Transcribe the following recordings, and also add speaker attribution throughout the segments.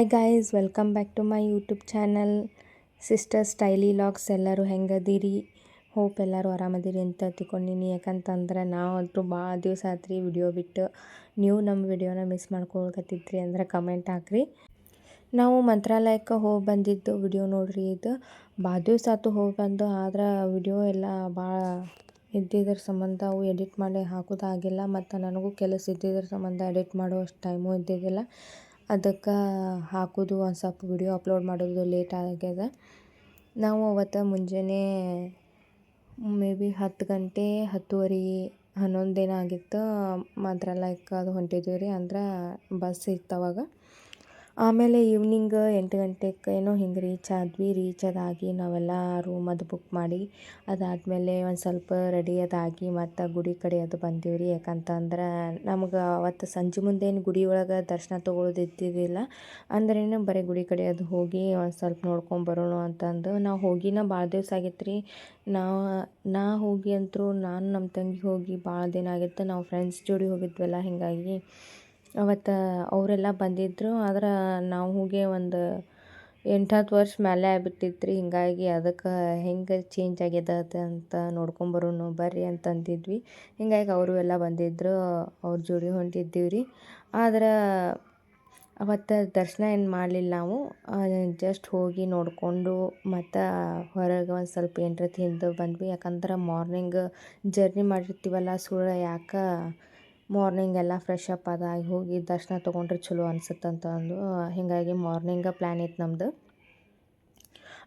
Speaker 1: Hi guys welcome back to my YouTube channel sister styli logs ಎಲ್ಲರೂ ಹೆಂಗದೀರಿ? Hope ಎಲ್ಲರೂ ಆರಾಮದಿರಿ ಅಂತ ತಿಳ್ಕೊಂಡಿನಿ. ಯಾಕಂತಂದ್ರೆ ನಾವು ಅಂತೂ ಭಾಳ ದಿವಸ ಆತ್ರಿ ವಿಡಿಯೋ ಬಿಟ್ಟು. ನೀವು ನಮ್ಮ ವಿಡಿಯೋನ ಮಿಸ್ ಮಾಡ್ಕೊಳ್ಕತ್ತಿದ್ರಿ ಅಂದ್ರೆ ಕಮೆಂಟ್ ಹಾಕ್ರಿ. ನಾವು ಮಂತ್ರಾಲಯಕ್ಕೆ ಹೋಗಿ ಬಂದಿದ್ದು ವಿಡಿಯೋ ನೋಡ್ರಿ ಇದು. ಭಾಳ ದಿವಸ ಆತು ಹೋಗಿ ಬಂದು, ಆದ್ರೆ ವಿಡಿಯೋ ಎಲ್ಲ ಭಾಳ ಇದ್ದಿದ್ರ ಸಂಬಂಧ ಅವು ಎಡಿಟ್ ಮಾಡಿ ಹಾಕೋದಾಗಿಲ್ಲ ಮತ್ತು ನನಗೂ ಕೆಲಸ ಇದ್ದಿದ್ರ ಸಂಬಂಧ ಎಡಿಟ್ ಮಾಡೋ ಅಷ್ಟು ಟೈಮು ಇದ್ದಿದ್ದಿಲ್ಲ. ಅದಕ್ಕೆ ಹಾಕೋದು ಒಂದು ಸ್ವಲ್ಪ ವಿಡಿಯೋ ಅಪ್ಲೋಡ್ ಮಾಡೋದು ಲೇಟ್ ಆಗ್ಯದ. ನಾವು ಅವತ್ತು ಮುಂಜಾನೆ ಮೇ ಬಿ ಹತ್ತು ಗಂಟೆ, ಹತ್ತುವರೆ, ಹನ್ನೊಂದು ದಿನ ಆಗಿತ್ತು ಲೈಕ್ ಅದು ಹೊಂಟಿದ್ದೀವಿ ರೀ ಅಂದ್ರೆ ಬಸ್ ಇತ್ತು ಅವಾಗ. ಆಮೇಲೆ ಈವ್ನಿಂಗ್ ಎಂಟು ಗಂಟೆಗೆ ಏನೋ ಹಿಂಗೆ ರೀಚ್ ಆದ್ವಿ. ರೀಚ್ ಅದಾಗಿ ನಾವೆಲ್ಲ ರೂಮ್ ಅದು ಬುಕ್ ಮಾಡಿ, ಅದಾದಮೇಲೆ ಒಂದು ಸ್ವಲ್ಪ ರೆಡಿ ಅದಾಗಿ ಮತ್ತು ಗುಡಿ ಕಡೆ ಅದು ಬಂದೀವಿ ರೀ. ಯಾಕಂತಂದ್ರೆ ನಮ್ಗೆ ಅವತ್ತು ಸಂಜೆ ಮುಂದೇನು ಗುಡಿ ಒಳಗೆ ದರ್ಶನ ತೊಗೊಳೋದು ಇದ್ದಿದ್ದಿಲ್ಲ. ಅಂದ್ರೇನು ಬರೀ ಗುಡಿ ಕಡೆ ಅದು ಹೋಗಿ ಒಂದು ಸ್ವಲ್ಪ ನೋಡ್ಕೊಂಡು ಬರೋಣ ಅಂತಂದು. ನಾವು ಹೋಗಿನ ಭಾಳ ದಿವಸ ಆಗಿತ್ತು ರೀ. ನಾವು ನಾ ಹೋಗಿ ಅಂತೂ ನಾನು ನಮ್ಮ ತಂಗಿ ಹೋಗಿ ಭಾಳ ದಿನ ಆಗಿತ್ತು. ನಾವು ಫ್ರೆಂಡ್ಸ್ ಜೋಡಿ ಹೋಗಿದ್ವಲ್ಲ, ಹೀಗಾಗಿ ಅವತ್ತು ಅವರೆಲ್ಲ ಬಂದಿದ್ದರು ಆದ್ರೆ ನಾವು ಹೋಗಿ ಒಂದು ಎಂಟು ಹತ್ತು ವರ್ಷ ಮೇಲೆ ಆಗ್ಬಿಟ್ಟಿತ್ತು ರೀ ಹೀಗಾಗಿ ಅದಕ್ಕೆ ಹೆಂಗೆ ಚೇಂಜ್ ಆಗ್ಯದ ಅಂತ ನೋಡ್ಕೊಂಬರೋನು ಬರ್ರಿ ಅಂತಂದಿದ್ವಿ. ಹೀಗಾಗಿ ಅವರು ಎಲ್ಲ ಬಂದಿದ್ದರು ಅವ್ರ ಜೋಡಿ ಹೊಂಟಿದ್ದೀವಿ ರೀ ಆದ್ರೆ ಅವತ್ತು ದರ್ಶನ ಏನು ಮಾಡಲಿಲ್ಲ ನಾವು ಜಸ್ಟ್ ಹೋಗಿ ನೋಡಿಕೊಂಡು ಮತ್ತು ಹೊರಗೆ ಒಂದು ಸ್ವಲ್ಪ ಏನರ ತಿಂದು ಬಂದ್ವಿ. ಯಾಕಂದ್ರೆ ಮಾರ್ನಿಂಗ್ ಜರ್ನಿ ಮಾಡಿರ್ತೀವಲ್ಲ, ಸುಳ್ಳ ಯಾಕೆ ಮಾರ್ನಿಂಗ್ ಎಲ್ಲ ಫ್ರೆಶ್ ಅಪ್ ಅದಾಗಿ ಹೋಗಿ ದರ್ಶನ ತೊಗೊಂಡ್ರೆ ಚಲೋ ಅನ್ಸುತ್ತೆ ಅಂತ ಅಂದು ಹೀಗಾಗಿ ಮಾರ್ನಿಂಗ ಪ್ಲ್ಯಾನ್ ಇತ್ತು ನಮ್ಮದು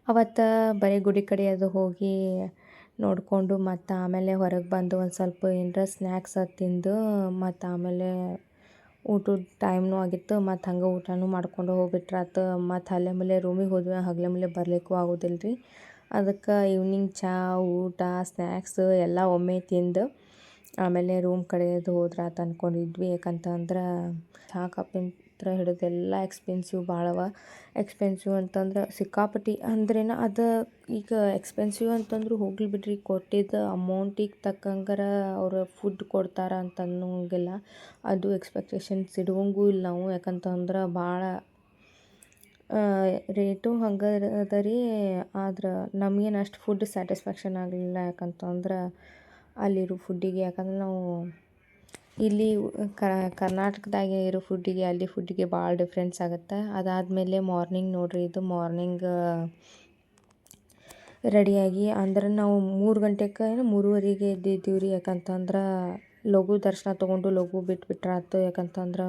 Speaker 1: ಅವತ್ತು ಬರೀ ಗುಡಿ ಕಡೆ ಅದು ಹೋಗಿ ನೋಡಿಕೊಂಡು ಮತ್ತು ಆಮೇಲೆ ಹೊರಗೆ ಬಂದು ಒಂದು ಸ್ವಲ್ಪ ಏನರ ಸ್ನ್ಯಾಕ್ಸ್ ಅದು ತಿಂದು ಮತ್ತು ಆಮೇಲೆ ಊಟದ ಟೈಮ್ನೂ ಆಗಿತ್ತು, ಮತ್ತು ಹಂಗೆ ಊಟನೂ ಮಾಡ್ಕೊಂಡು ಹೋಗಿಬಿಟ್ರಾತು. ಮತ್ತು ಅಲ್ಲೆ ಮೇಲೆ ರೂಮಿಗೆ ಹೋದ್ವಿ, ಹಗಲೆ ಮೇಲೆ ಬರಲಿಕ್ಕೂ ಆಗೋದಿಲ್ಲ ರೀ ಅದಕ್ಕೆ ಈವ್ನಿಂಗ್ ಚಹಾ ಊಟ ಸ್ನ್ಯಾಕ್ಸ್ ಎಲ್ಲ ಒಮ್ಮೆ ತಿಂದು ಆಮೇಲೆ ರೂಮ್ ಕಡೆದು ಹೋದ್ರೆ ಆತು ಅಂದ್ಕೊಂಡಿದ್ವಿ ಯಾಕಂತಂದ್ರೆ ಸಾಕಪ್ಪಿಂತ್ರ ಹಿಡಿದೆಲ್ಲ ಎಕ್ಸ್ಪೆನ್ಸಿವ್ ಭಾಳ ಅವ ಎಕ್ಸ್ಪೆನ್ಸಿವ್ ಅಂತಂದ್ರೆ ಸಿಕ್ಕಾಪಟ್ಟಿ ಅಂದ್ರೇನ ಅದು ಈಗ ಎಕ್ಸ್ಪೆನ್ಸಿವ್ ಅಂತಂದ್ರೆ ಹೋಗ್ಲಿ ಬಿಡ್ರಿ, ಕೊಟ್ಟಿದ್ದ ಅಮೌಂಟಿಗೆ ತಕ್ಕಂಗರ ಅವರು ಫುಡ್ ಕೊಡ್ತಾರ ಅಂತ ಅದು ಎಕ್ಸ್ಪೆಕ್ಟೇಷನ್ಸ್ ಇಡುವಂಗೂ ಇಲ್ಲ ನಾವು. ಯಾಕಂತಂದ್ರೆ ಭಾಳ ರೇಟು ಹಂಗೆ ರೀ ಆದ್ರೆ ನಮಗೇನು ಅಷ್ಟು ಫುಡ್ ಸ್ಯಾಟಿಸ್ಫ್ಯಾಕ್ಷನ್ ಆಗಲಿಲ್ಲ. ಯಾಕಂತಂದ್ರೆ ಅಲ್ಲಿರೋ ಫುಡ್ಡಿಗೆ, ಯಾಕಂದ್ರೆ ನಾವು ಇಲ್ಲಿ ಕರ್ನಾಟಕದಾಗೆ ಇರೋ ಫುಡ್ಡಿಗೆ, ಅಲ್ಲಿ ಫುಡ್ಡಿಗೆ ಭಾಳ ಡಿಫ್ರೆನ್ಸ್ ಆಗುತ್ತೆ. ಅದಾದಮೇಲೆ ಮಾರ್ನಿಂಗ್ ನೋಡಿರಿ, ಇದು ಮಾರ್ನಿಂಗ್, ರೆಡಿಯಾಗಿ, ಅಂದ್ರೆ ನಾವು ಮೂರು ಗಂಟೆಗೆ ಏನೋ ಮೂರುವರೆಗೆ ಎದ್ದಿದ್ದೀವಿ ರೀ, ಯಾಕಂತಂದ್ರೆ ಲಘು ದರ್ಶನ ತೊಗೊಂಡು ಲಘು ಬಿಟ್ಬಿಟ್ರೆ ಆಯ್ತು ಯಾಕಂತಂದ್ರೆ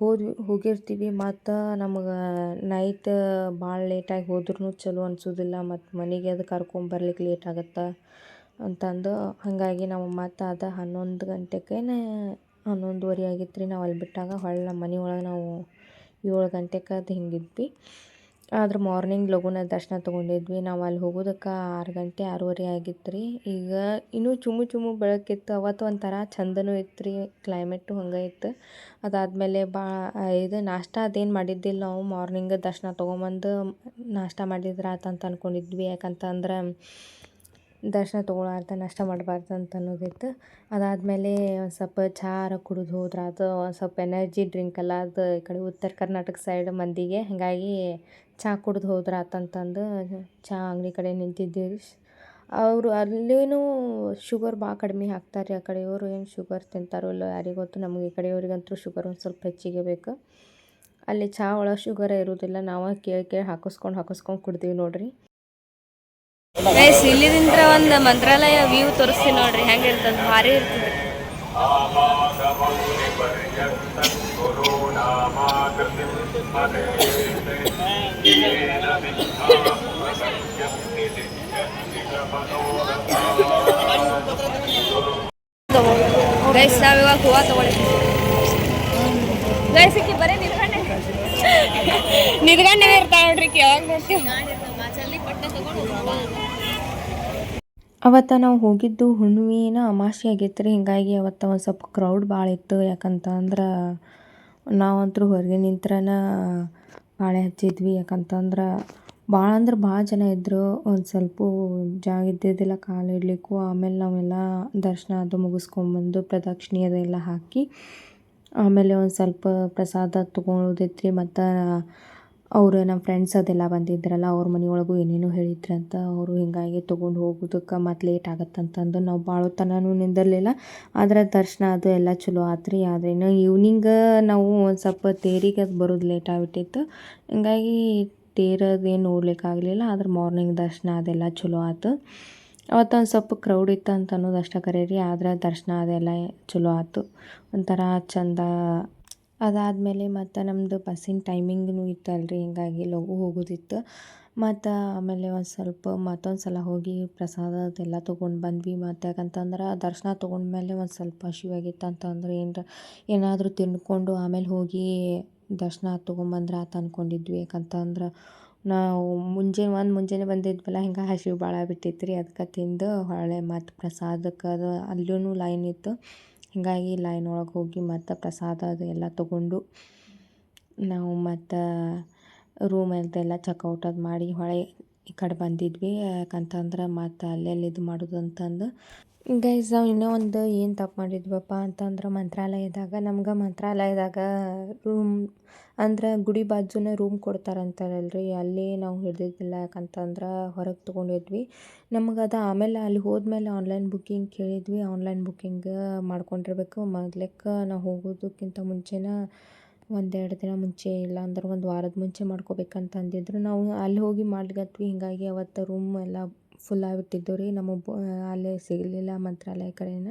Speaker 1: ಹೋದ್ವಿ ಹೋಗಿರ್ತೀವಿ, ಮತ್ತು ನಮಗೆ ನೈಟ್ ಭಾಳ ಲೇಟಾಗಿ ಹೋದ್ರೂ ಚಲೋ ಅನ್ಸೋದಿಲ್ಲ ಮತ್ತು ಮನೆಗೆ ಅದು ಕರ್ಕೊಂಬರ್ಲಿಕ್ಕೆ ಲೇಟ್ ಆಗುತ್ತೆ. ಅಂತಂದು ಹಾಗಾಗಿ ನಾವು ಮತ್ತು ಅದು ಹನ್ನೊಂದು ಗಂಟೆಗೇನೆ ಹನ್ನೊಂದುವರೆ ಆಗಿತ್ತು ರೀ ನಾವು ಅಲ್ಲಿ ಬಿಟ್ಟಾಗ ಹೊಳ್ಳಿ ನಮ್ಮ ಮನೆ ಒಳಗೆ ನಾವು ಏಳು ಗಂಟೆಗೆ ಅದು ಹಿಂಗಿದ್ವಿ. ಆದ್ರೆ ಮಾರ್ನಿಂಗ್ ಲಘುನ ದರ್ಶನ ತೊಗೊಂಡಿದ್ವಿ. ನಾವು ಅಲ್ಲಿ ಹೋಗೋದಕ್ಕೆ ಆರು ಗಂಟೆ ಆರೂವರೆ ಆಗಿತ್ತು ರೀ ಈಗ ಇನ್ನೂ ಚುಮು ಚುಮು ಬೆಳಕಿತ್ತು ಅವತ್ತು ಒಂಥರ ಚಂದನೂ ಇತ್ತು ರೀ ಕ್ಲೈಮೇಟು ಹಂಗೆ ಇತ್ತು. ಅದಾದಮೇಲೆ ಬಾ ಇದು ನಾಷ್ಟ ಅದೇನು ಮಾಡಿದ್ದಿಲ್ಲ ನಾವು. ಮಾರ್ನಿಂಗ್ ದರ್ಶನ ತೊಗೊಂಬಂದು ನಾಷ್ಟ ಮಾಡಿದ್ರೆ ಆತಂತ ಅಂದ್ಕೊಂಡಿದ್ವಿ ಯಾಕಂತಂದ್ರೆ ದರ್ಶನ ತೊಗೊಳಾರ್ದ, ನಷ್ಟ ಮಾಡಬಾರ್ದು ಅಂತ ಅನ್ನೋದಿತ್ತು ಅದಾದಮೇಲೆ ಒಂದು ಸ್ವಲ್ಪ ಚಹಾರ ಕುಡಿದು ಹೋದ್ರೆ, ಅದು ಒಂದು ಸ್ವಲ್ಪ ಎನರ್ಜಿ ಡ್ರಿಂಕ್ ಅಲ್ಲ ಅದು ಈ ಕಡೆ ಉತ್ತರ ಕರ್ನಾಟಕ ಸೈಡ್ ಮಂದಿಗೆ, ಹಾಗಾಗಿ ಚಹಾ ಕುಡ್ದು ಹೋದ್ರೆ ಆತಂತಂದು ಚಹಾ ಅಂಗಡಿ ಕಡೆ ನಿಂತಿದ್ದೀವಿ ಅವರು ಅಲ್ಲಿನೂ ಶುಗರ್ ಭಾಳ ಕಡಿಮೆ ಹಾಕ್ತಾರೆ ಆ ಕಡೆಯವರು ಏನು ಶುಗರ್ ತಿಂತಾರೋ ಇಲ್ಲೋ ಯಾರಿಗೆ ಗೊತ್ತು, ನಮಗೆ ಈ ಕಡೆಯವ್ರಿಗಂತೂ ಶುಗರ್ ಒಂದು ಸ್ವಲ್ಪ ಹೆಚ್ಚಿಗೆ ಬೇಕು. ಅಲ್ಲಿ ಚಹಾ ಒಳಗೆ ಶುಗರೇ ಇರೋದಿಲ್ಲ, ನಾವು ಕೇಳಿ ಕೇಳಿ ಹಾಕಿಸ್ಕೊಂಡು ಹಾಕಿಸ್ಕೊಂಡು ಕುಡ್ದೀವಿ ನೋಡಿರಿ.
Speaker 2: ಗೈಸ್ ಒಂದು ಮಂತ್ರಾಲಯ ವ್ಯೂ ತೋರಿಸ್ತೀನಿ ನೋಡ್ರಿ ಹೆಂಗಿರ್ತದ ಭಾರಿ ಇರ್ತದೆ. ಗೈಸ್ ತಗೊಳ್ಳಿ ಇರ್ತಾವ ನೋಡ್ರಿ ಯಾವಾಗ ನೋಡ್ತೀವಿ
Speaker 1: ಅವತ್ತು ನಾವು ಹೋಗಿದ್ದು ಹುಣ್ಣಿಮೆನ ಅಮಾವಾಸ್ಯೆ ಆಗಿತ್ತು ರೀ ಹಿಂಗಾಗಿ ಅವತ್ತು ಒಂದು ಸ್ವಲ್ಪ ಕ್ರೌಡ್ ಭಾಳ ಇತ್ತು. ಯಾಕಂತಂದ್ರೆ ನಾವಂತೂ ಹೊರಗೆ ನಿಂತ್ರನ ಪಾಳೆ ಹಚ್ಚಿದ್ವಿ. ಯಾಕಂತಂದ್ರೆ ಭಾಳ ಅಂದ್ರೆ ಭಾಳ ಜನ ಇದ್ದರು ಒಂದು ಸ್ವಲ್ಪ ಜಾಗ ಇದ್ದಿದ್ದಿಲ್ಲ, ಕಾಲು ಇಡ್ಲಿಕ್ಕೂ. ಆಮೇಲೆ ನಾವೆಲ್ಲ ದರ್ಶನ ಅದು ಮುಗಿಸ್ಕೊಂಬಂದು ಪ್ರದಕ್ಷಿಣೆ ಅದೆಲ್ಲ ಹಾಕಿ, ಆಮೇಲೆ ಒಂದು ಸ್ವಲ್ಪ ಪ್ರಸಾದ ತೊಗೊಳೋದಿತ್ತು ರೀ ಮತ್ತು ಅವರು ನಮ್ಮ ಫ್ರೆಂಡ್ಸ್ ಅದೆಲ್ಲ ಬಂದಿದ್ರಲ್ಲ, ಅವ್ರ ಮನೆಯೊಳಗೂ ಏನೇನೋ ಹೇಳಿದ್ರಂತ ಅವರು ಹಿಂಗಾಗಿ ತೊಗೊಂಡು ಹೋಗೋದಕ್ಕೆ ಮತ್ತು ಲೇಟ್ ಆಗತ್ತಂತಂದು ನಾವು ಭಾಳ ತನೂ ನಿಂದಿರಲಿಲ್ಲ ಆದ್ರೆ ದರ್ಶನ ಅದು ಎಲ್ಲ ಚಲೋ ಆತು ರೀ ಆದ್ರೆ ಇನ್ನು ಈವ್ನಿಂಗ ನಾವು ಒಂದು ಸ್ವಲ್ಪ ತೇರಿಗೆ ಅದು ಬರೋದು ಲೇಟ್ ಆಗಿಬಿಟ್ಟಿತ್ತು. ಹಿಂಗಾಗಿ ತೇರದೇನು ನೋಡ್ಲಿಕ್ಕಾಗಲಿಲ್ಲ ಆದ್ರೆ ಮಾರ್ನಿಂಗ್ ದರ್ಶನ ಅದೆಲ್ಲ ಚಲೋ ಆಯ್ತು ಅವತ್ತೊಂದು ಸ್ವಲ್ಪ ಕ್ರೌಡ್ ಇತ್ತು ಅಂತ ಅನ್ನೋದು ಅಷ್ಟೇ ಕರೀರಿ, ಆದರೆ ಆದ್ರೆ ದರ್ಶನ ಅದೆಲ್ಲ ಚಲೋ ಆಯ್ತು ಒಂಥರ ಚಂದ ಅದಾದಮೇಲೆ ಮತ್ತು ನಮ್ಮದು ಬಸ್ಸಿನ ಟೈಮಿಂಗ್ನು ಇತ್ತಲ್ರಿ, ಹಿಂಗಾಗಿ ಲಘು ಹೋಗೋದಿತ್ತು. ಮತ್ತು ಆಮೇಲೆ ಒಂದು ಸ್ವಲ್ಪ ಮತ್ತೊಂದು ಸಲ ಹೋಗಿ ಪ್ರಸಾದ ಅದೆಲ್ಲ ತೊಗೊಂಡು ಬಂದ್ವಿ. ಮತ್ತು ಯಾಕಂತಂದ್ರೆ ದರ್ಶನ ತೊಗೊಂಡ್ಮೇಲೆ ಒಂದು ಸ್ವಲ್ಪ ಹಸಿವಾಗಿತ್ತು ಅಂತಂದ್ರೆ ಏನರ ಏನಾದರೂ ತಿಂದ್ಕೊಂಡು ಆಮೇಲೆ ಹೋಗಿ ದರ್ಶನ ತೊಗೊಂಬಂದ್ರೆ ಆತು ಅಂದ್ಕೊಂಡಿದ್ವಿ ಯಾಕಂತಂದ್ರೆ ನಾವು ಮುಂಜಾನೆ ಒಂದು ಮುಂಜಾನೆ ಬಂದಿದ್ವಲ್ಲ, ಹಿಂಗೆ ಹಸಿವು ಭಾಳ ಬಿಟ್ಟಿತ್ತು ರೀ ಅದಕ್ಕೆ ತಿಂದು ಹೊಳೆ ಮತ್ತು ಪ್ರಸಾದಕ್ಕೆ ಅದು ಅಲ್ಲೂ ಲೈನ್ ಇತ್ತು. ಹಿಂಗಾಗಿ ಲೈನ್ ಒಳಗೆ ಹೋಗಿ ಮತ್ತು ಪ್ರಸಾದ ಅದು ಎಲ್ಲ ತೊಗೊಂಡು ನಾವು ಮತ್ತು ರೂಮ್ ಅದೆಲ್ಲ ಚೆಕ್ಔಟ್ ಅದು ಮಾಡಿ ಹೊಳೆ ಈ ಕಡೆ ಬಂದಿದ್ವಿ. ಯಾಕಂತಂದ್ರೆ ಮತ್ತು ಅಲ್ಲೆಲ್ಲಿ ಇದು ಮಾಡೋದು ಅಂತಂದು ಗೈಸ್ ನಾವು ಇನ್ನೂ ಒಂದು ಏನು ತಪ್ಪು ಮಾಡಿದ್ವಪ್ಪ ಅಂತಂದ್ರೆ ಮಂತ್ರಾಲಯದಾಗ, ನಮ್ಗೆ ಮಂತ್ರಾಲಯದಾಗ ರೂಮ್ ಅಂದ್ರೆ ಗುಡಿ ಬಾಜುನೇ ರೂಮ್ ಕೊಡ್ತಾರಂತಾರಲ್ರಿ ಅಲ್ಲಿ ನಾವು ಹಿಡಿದಿದ್ದಿಲ್ಲ ಯಾಕಂತಂದ್ರೆ ಹೊರಗೆ ತೊಗೊಂಡಿದ್ವಿ. ನಮ್ಗೆ ಅದು ಆಮೇಲೆ ಅಲ್ಲಿ ಹೋದ್ಮೇಲೆ ಆನ್ಲೈನ್ ಬುಕ್ಕಿಂಗ್ ಕೇಳಿದ್ವಿ. ಆನ್ಲೈನ್ ಬುಕ್ಕಿಂಗ್ ಮಾಡ್ಕೊಂಡಿರ್ಬೇಕು. ಮೊದ್ಲೇಕ ನಾವು ಹೋಗೋದಕ್ಕಿಂತ ಮುಂಚೆನ ಒಂದೆರಡು ದಿನ ಮುಂಚೆ ಇಲ್ಲ ಅಂದ್ರೆ ಒಂದು ವಾರದ ಮುಂಚೆ ಮಾಡ್ಕೋಬೇಕಂತ ಅಂದಿದ್ರು ನಾವು ಅಲ್ಲಿ ಹೋಗಿ ಮಾಡ್ಲಿಕತ್ವಿ ಹಿಂಗಾಗಿ ಅವತ್ತು ರೂಮ್ ಎಲ್ಲ ಫುಲ್ ಆಗ್ಬಿಟ್ಟಿದ್ದು ರೀ ನಮ್ಮ ಅಲ್ಲೇ ಸಿಗಲಿಲ್ಲ ಮಂತ್ರಾಲಯ ಕಡೆನ.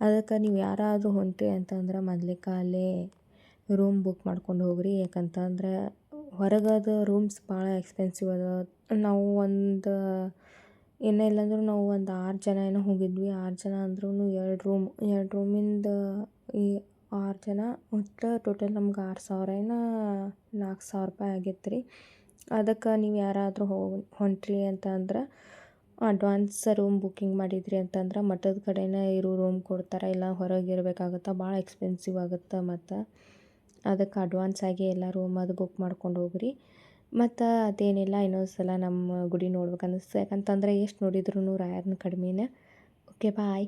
Speaker 1: ಅದಕ್ಕೆ ನೀವು ಯಾರಾದರೂ ಹೊಂಟ್ರಿ ಅಂತಂದ್ರೆ ಮೊದ್ಲೇಕ ಅಲ್ಲೇ ರೂಮ್ ಬುಕ್ ಮಾಡ್ಕೊಂಡು ಹೋಗ್ರಿ. ಯಾಕಂತಂದ್ರೆ ಹೊರಗದು ರೂಮ್ಸ್ ಭಾಳ ಎಕ್ಸ್ಪೆನ್ಸಿವ್ ಅದ. ನಾವು ಒಂದು ಏನೇ ಇಲ್ಲಾಂದ್ರೂ ನಾವು ಒಂದು ಆರು ಜನ ಏನೋ ಹೋಗಿದ್ವಿ. ಆರು ಜನ ಅಂದ್ರೂ ಎರಡು ರೂಮ್ ಎರಡು ರೂಮಿಂದ ಈ ಆರು ಜನ ಒಟ್ಟು ಟೋಟಲ್ ನಮ್ಗೆ ಆರು ಸಾವಿರ ಏನೋ ನಾಲ್ಕು ಸಾವಿರ ರೂಪಾಯಿ ಆಗಿತ್ತು ರೀ ಅದಕ್ಕೆ ನೀವು ಯಾರಾದರೂ ಹೋ, ಹೊಂಟ್ರಿ ಅಂತಂದ್ರೆ ಅಡ್ವಾನ್ಸ್ ರೂಮ್ ಬುಕ್ಕಿಂಗ್ ಮಾಡಿದ್ರಿ ಅಂತಂದ್ರೆ ಮಠದ ಕಡೆನೇ ಇರೋ ರೂಮ್ ಕೊಡ್ತಾರೆ, ಇಲ್ಲ ಹೊರಗೆ ಇರಬೇಕಾಗತ್ತೆ ಭಾಳ ಎಕ್ಸ್ಪೆನ್ಸಿವ್ ಆಗುತ್ತೆ ಮತ್ತು. ಅದಕ್ಕೆ ಅಡ್ವಾನ್ಸ್ ಆಗಿ ಎಲ್ಲ ರೂಮ್ ಅದು ಬುಕ್ ಮಾಡ್ಕೊಂಡು ಹೋಗ್ರಿ. ಮತ್ತು ಅದೇನಿಲ್ಲ ಇನ್ನೊಂದು ಸಲ ನಮ್ಮ ಗುಡಿ ನೋಡ್ಬೇಕು ಅನ್ನಿಸ್ತು ಯಾಕಂತಂದ್ರೆ ಎಷ್ಟು ನೋಡಿದ್ರೂ ರಾಯರ್ನ ಕಡಿಮೆನೇ. Okay bye